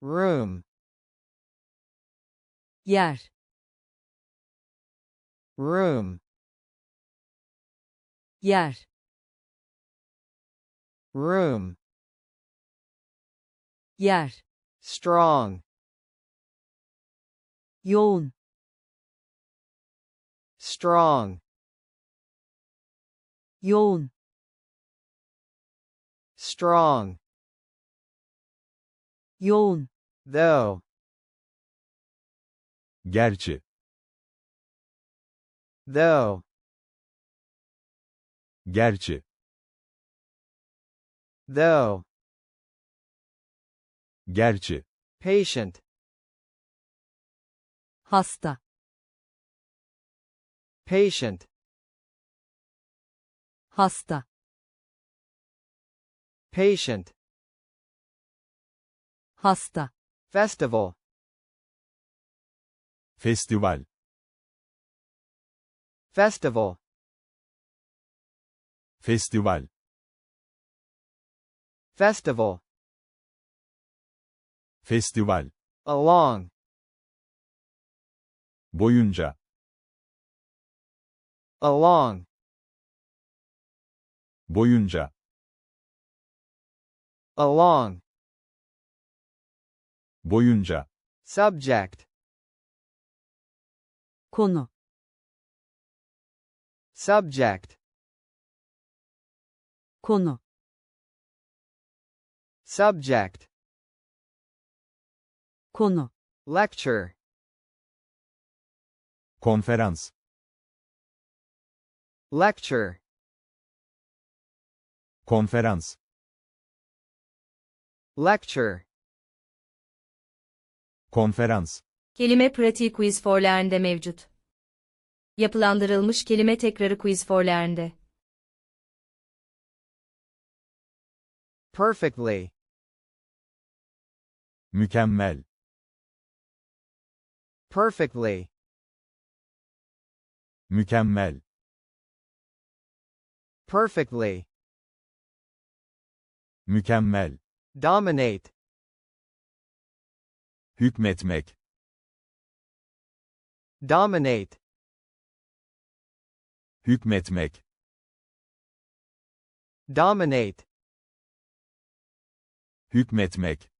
room, yer, room, yer, room, yer, strong, yoğun, strong, yoğun, strong, yoğun, though, Gerçi. though, Gerçi. though, Gerçi. patient, hasta, patient, hasta, patient, hasta, festival, Festival. festival, Festival. festival, Festival. along, Boyunca. along, Boyunca. along, Boyunca. subject, konu, subject, konu, subject, konu, lecture, Konferans. lecture, Konferans. lecture, Konferans. Kelime pratiği quiz for Learn'de mevcut. Yapılandırılmış kelime tekrarı quiz for Learn'de. perfectly, Mükemmel. perfectly, Mükemmel. perfectly, Mükemmel. dominate, Hükmetmek. dominate, Hükmetmek. dominate, Hükmetmek.